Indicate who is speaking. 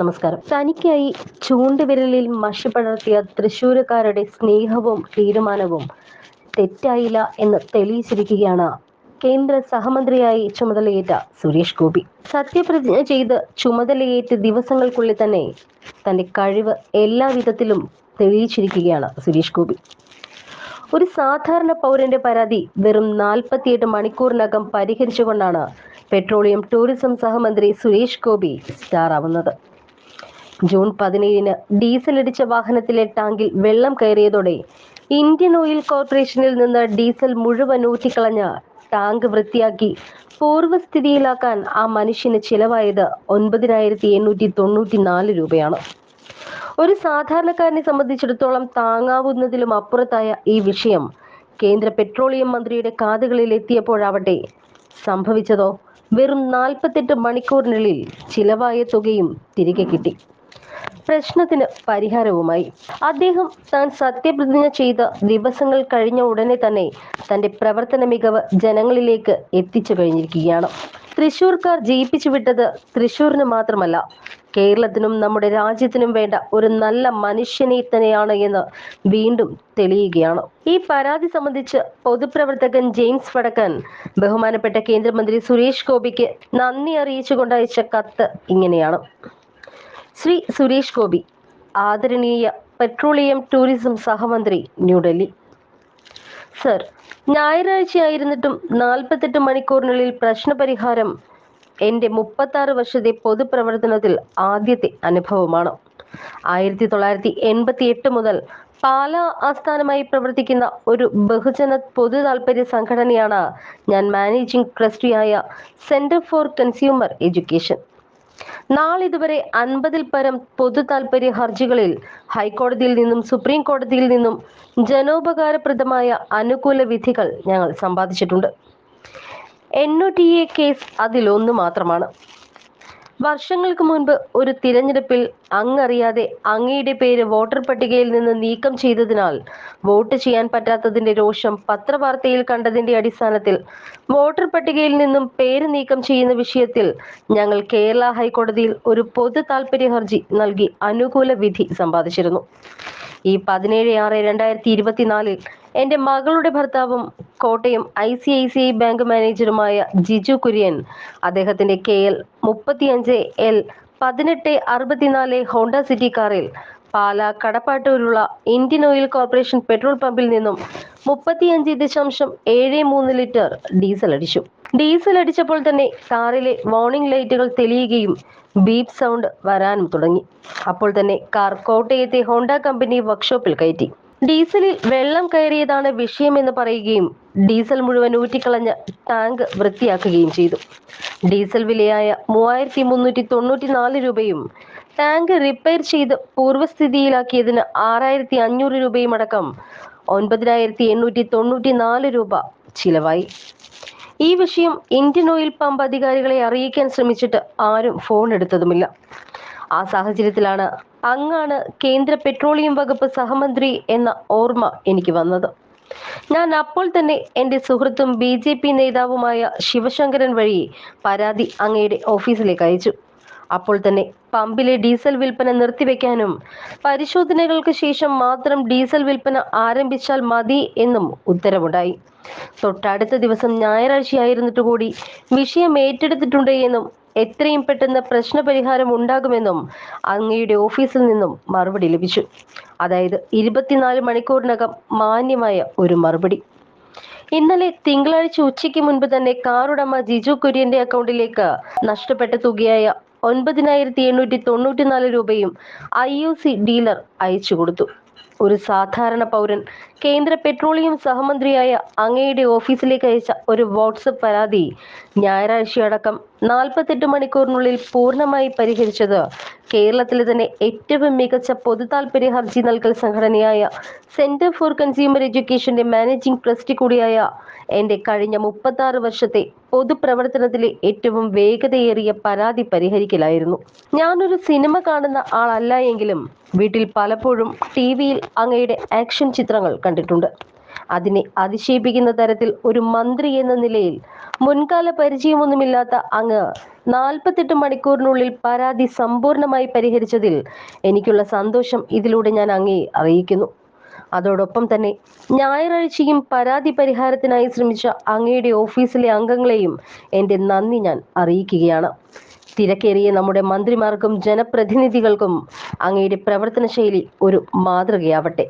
Speaker 1: നമസ്കാരം. തനിക്കായി ചൂണ്ടുവിരലിൽ മഷി പടർത്തിയ തൃശ്ശൂരുകാരുടെ സ്നേഹവും തീരുമാനവും തെറ്റായില്ല എന്ന് തെളിയിച്ചിരിക്കുകയാണ് കേന്ദ്ര സഹമന്ത്രിയായി ചുമതലയേറ്റ സുരേഷ് ഗോപി. സത്യപ്രതിജ്ഞ ചെയ്ത് ചുമതലയേറ്റ് ദിവസങ്ങൾക്കുള്ളിൽ തന്നെ തന്റെ കഴിവ് എല്ലാ വിധത്തിലും തെളിയിച്ചിരിക്കുകയാണ് സുരേഷ് ഗോപി. ഒരു സാധാരണ പൗരന്റെ പരാതി വെറും നാൽപ്പത്തിയെട്ട് മണിക്കൂറിനകം പരിഹരിച്ചുകൊണ്ടാണ് പെട്രോളിയം ടൂറിസം സഹമന്ത്രി സുരേഷ് ഗോപി സ്റ്റാർ ആവുന്നത് ജൂൺ പതിനേഴിന് ഡീസൽ അടിച്ച വാഹനത്തിലെ ടാങ്കിൽ വെള്ളം കയറിയതോടെ ഇന്ത്യൻ ഓയിൽ കോർപ്പറേഷനിൽ നിന്ന് ഡീസൽ മുഴുവൻ ഊറ്റിക്കളഞ്ഞ ടാങ്ക് വൃത്തിയാക്കി പൂർവസ്ഥിതിയിലാക്കാൻ ആ മനുഷ്യന് ചിലവായത് ഒൻപതിനായിരത്തി എണ്ണൂറ്റി തൊണ്ണൂറ്റി നാല് രൂപയാണ്. ഒരു സാധാരണക്കാരനെ സംബന്ധിച്ചിടത്തോളം താങ്ങാവുന്നതിലും അപ്പുറത്തായ ഈ വിഷയം കേന്ദ്ര പെട്രോളിയം മന്ത്രിയുടെ കാതുകളിൽ എത്തിയപ്പോഴാവട്ടെ സംഭവിച്ചതോ? വെറും നാൽപ്പത്തെട്ട് മണിക്കൂറിനുള്ളിൽ ചിലവായ തുകയും തിരികെ കിട്ടി. പ്രശ്നത്തിന് പരിഹാരവുമായി. അദ്ദേഹം താൻ സത്യപ്രതിജ്ഞ ചെയ്ത ദിവസങ്ങൾ കഴിഞ്ഞ ഉടനെ തന്നെ തന്റെ പ്രവർത്തന മികവ് ജനങ്ങളിലേക്ക് എത്തിച്ചു കഴിഞ്ഞിരിക്കുകയാണ്. തൃശൂർക്കാർ ജയിപ്പിച്ചു വിട്ടത് തൃശൂരിന് മാത്രമല്ല കേരളത്തിനും നമ്മുടെ രാജ്യത്തിനും വേണ്ട ഒരു നല്ല മനുഷ്യനെ തന്നെയാണ് എന്ന് വീണ്ടും തെളിയുകയാണ്. ഈ പരാതി സംബന്ധിച്ച് പൊതുപ്രവർത്തകൻ ജെയിംസ് വടക്കൻ ബഹുമാനപ്പെട്ട കേന്ദ്രമന്ത്രി സുരേഷ് ഗോപിക്ക് നന്ദി അറിയിച്ചുകൊണ്ടയച്ച കത്ത് ഇങ്ങനെയാണ്. ശ്രീ സുരേഷ് ഗോപി ആദരണീയ പെട്രോളിയം ടൂറിസം സഹമന്ത്രി ന്യൂഡൽഹി. സർ ഞായറാഴ്ചയായിരുന്നിട്ടും നാൽപ്പത്തെട്ട് മണിക്കൂറിനുള്ളിൽ പ്രശ്നപരിഹാരം എന്റെ മുപ്പത്താറ് വർഷത്തെ പൊതുപ്രവർത്തനത്തിൽ ആദ്യത്തെ അനുഭവമാണ്. ആയിരത്തി തൊള്ളായിരത്തി എൺപത്തി എട്ട് മുതൽ പാല ആസ്ഥാനമായി പ്രവർത്തിക്കുന്ന ഒരു ബഹുജന പൊതു താൽപര്യ സംഘടനയാണ് ഞാൻ മാനേജിംഗ് ട്രസ്റ്റിയായ സെന്റർ ഫോർ കൺസ്യൂമർ എഡ്യൂക്കേഷൻ. നാളിതുവരെ അൻപതിൽ പരം പൊതു താൽപര്യ ഹർജികളിൽ ഹൈക്കോടതിയിൽ നിന്നും സുപ്രീം കോടതിയിൽ നിന്നും ജനോപകാരപ്രദമായ അനുകൂല വിധികൾ ഞങ്ങൾ സമ്പാദിച്ചിട്ടുണ്ട്. N O T A case അതിലൊന്നു മാത്രമാണ്. വർഷങ്ങൾക്ക് മുൻപ് ഒരു തിരഞ്ഞെടുപ്പിൽ അങ്ങറിയാതെ അങ്ങയുടെ പേര് വോട്ടർ പട്ടികയിൽ നിന്ന് നീക്കം ചെയ്തതിനാൽ വോട്ട് ചെയ്യാൻ പറ്റാത്തതിന്റെ രോഷം പത്രവാർത്തയിൽ കണ്ടതിന്റെ അടിസ്ഥാനത്തിൽ വോട്ടർ പട്ടികയിൽ നിന്നും പേര് നീക്കം ചെയ്യുന്ന വിഷയത്തിൽ ഞങ്ങൾ കേരള ഹൈക്കോടതിയിൽ ഒരു പൊതു ഹർജി നൽകി അനുകൂല വിധി സമ്പാദിച്ചിരുന്നു. ഈ പതിനേഴ് ആറ് രണ്ടായിരത്തി ഇരുപത്തിനാലിൽ എന്റെ മകളുടെ ഭർത്താവും Kottayam I C I C I bank മാനേജറുമായ Jiju Kurian അദ്ദേഹത്തിന്റെ കെ എൽ മുപ്പത്തിയഞ്ച് എൽ പതിനെട്ട് അറുപത്തിനാല് ഹോണ്ട സിറ്റി കാറിൽ പാല കടപ്പാട്ടൂരുള്ള ഇന്ത്യൻ ഓയിൽ കോർപ്പറേഷൻ പെട്രോൾ പമ്പിൽ നിന്നും മുപ്പത്തിയഞ്ച് ദശാംശം ഏഴ് മൂന്ന് ലിറ്റർ ഡീസൽ അടിച്ചു. ഡീസൽ അടിച്ചപ്പോൾ തന്നെ കാറിലെ വാർണിംഗ് ലൈറ്റുകൾ തെളിയുകയും ബീപ് സൗണ്ട് വരാനും തുടങ്ങി. അപ്പോൾ തന്നെ കാർ കോട്ടയത്തെ ഹോണ്ട കമ്പനി വർക്ക്ഷോപ്പിൽ കയറ്റി. ഡീസലിൽ വെള്ളം കയറിയതാണ് വിഷയമെന്ന് പറയുകയും ഡീസൽ മുഴുവൻ ഊറ്റിക്കളഞ്ഞ ടാങ്ക് വൃത്തിയാക്കുകയും ചെയ്തു. ഡീസൽ വിലയായ മൂവായിരത്തി മുന്നൂറ്റി തൊണ്ണൂറ്റി നാല് രൂപയും ടാങ്ക് റിപ്പയർ ചെയ്ത് പൂർവസ്ഥിതിയിലാക്കിയതിന് ആറായിരത്തി അഞ്ഞൂറ് രൂപയും അടക്കം ഒൻപതിനായിരത്തി എണ്ണൂറ്റി തൊണ്ണൂറ്റി നാല് രൂപ ചിലവായി. ഈ വിഷയം ഇന്ത്യൻ ഓയിൽ പമ്പ് അധികാരികളെ അറിയിക്കാൻ ശ്രമിച്ചിട്ട് ആരും ഫോൺ എടുത്തതുമില്ല ആ സാഹചര്യത്തിലാണ് അങ്ങാണ് കേന്ദ്ര പെട്രോളിയം വകുപ്പ് സഹമന്ത്രി എന്ന ഓർമ്മ എനിക്ക് വന്നത്. ഞാൻ അപ്പോൾ തന്നെ എന്റെ സുഹൃത്തും ബി ജെ പി നേതാവുമായ ശിവശങ്കരൻ വഴി പരാതി അങ്ങയുടെ ഓഫീസിലേക്ക് അയച്ചു. അപ്പോൾ തന്നെ പമ്പിലെ ഡീസൽ വിൽപ്പന നിർത്തിവെക്കാനും പരിശോധനകൾക്ക് ശേഷം മാത്രം ഡീസൽ വിൽപ്പന ആരംഭിച്ചാൽ മതി എന്നും ഉത്തരവുണ്ടായി. തൊട്ടടുത്ത ദിവസം ഞായറാഴ്ചയായിരുന്നിട്ട് കൂടി വിഷയം ഏറ്റെടുത്തിട്ടുണ്ട് എന്നും എത്രയും പെട്ടെന്ന് പ്രശ്നപരിഹാരം ഉണ്ടാകുമെന്നും അങ്ങയുടെ ഓഫീസിൽ നിന്നും മറുപടി ലഭിച്ചു. അതായത് ഇരുപത്തിനാല് മണിക്കൂറിനകം മാന്യമായ ഒരു മറുപടി. ഇന്നലെ തിങ്കളാഴ്ച ഉച്ചയ്ക്ക് മുൻപ് തന്നെ കാറുടമ ജിജു കുര്യന്റെ അക്കൗണ്ടിലേക്ക് നഷ്ടപ്പെട്ട തുകയായ ഒൻപതിനായിരത്തി എണ്ണൂറ്റി തൊണ്ണൂറ്റിനാല് രൂപയും ഐ യു സി ഡീലർ അയച്ചു കൊടുത്തു. ഒരു സാധാരണ പൗരൻ. കേന്ദ്ര പെട്രോളിയം സഹമന്ത്രിയായ അങ്ങയുടെ ഓഫീസിലേക്ക് അയച്ച ഒരു വാട്സപ്പ് പരാതി ഞായറാഴ്ചയടക്കം നാൽപ്പത്തെട്ട് മണിക്കൂറിനുള്ളിൽ പൂർണമായി പരിഹരിച്ചത് കേരളത്തിലെ തന്നെ ഏറ്റവും മികച്ച പൊതു താൽപര്യ ഹർജി നൽകൽ സംഘടനയായ സെന്റർ ഫോർ കൺസ്യൂമർ എഡ്യൂക്കേഷന്റെ മാനേജിംഗ് ട്രസ്റ്റി കൂടിയായ എന്റെ കഴിഞ്ഞ മുപ്പത്തി ആറ് വർഷത്തെ പൊതുപ്രവർത്തനത്തിലെ ഏറ്റവും വേഗതയേറിയ പരാതി പരിഹരിക്കലായിരുന്നു. ഞാനൊരു സിനിമ കാണുന്ന ആളല്ല എങ്കിലും വീട്ടിൽ പലപ്പോഴും ടി വിയിൽ അങ്ങയുടെ ആക്ഷൻ ചിത്രങ്ങൾ കണ്ടിട്ടുണ്ട്. അതിനെ അതിശയിപ്പിക്കുന്ന തരത്തിൽ ഒരു മന്ത്രി എന്ന നിലയിൽ മുൻകാല പരിചയമൊന്നുമില്ലാത്ത അങ്ങ് നാൽപ്പത്തെട്ട് മണിക്കൂറിനുള്ളിൽ പരാതി സമ്പൂർണമായി പരിഹരിച്ചതിൽ എനിക്കുള്ള സന്തോഷം ഇതിലൂടെ ഞാൻ അങ്ങേ അറിയിക്കുന്നു. അതോടൊപ്പം തന്നെ ഞായറാഴ്ചയും പരാതി പരിഹാരത്തിനായി ശ്രമിച്ച അങ്ങയുടെ ഓഫീസിലെ അംഗങ്ങളെയും എന്റെ നന്ദി ഞാൻ അറിയിക്കുകയാണ്. തിരക്കേറിയ നമ്മുടെ മന്ത്രിമാർക്കും ജനപ്രതിനിധികൾക്കും അങ്ങയുടെ പ്രവർത്തന ശൈലി ഒരു മാതൃകയാവട്ടെ.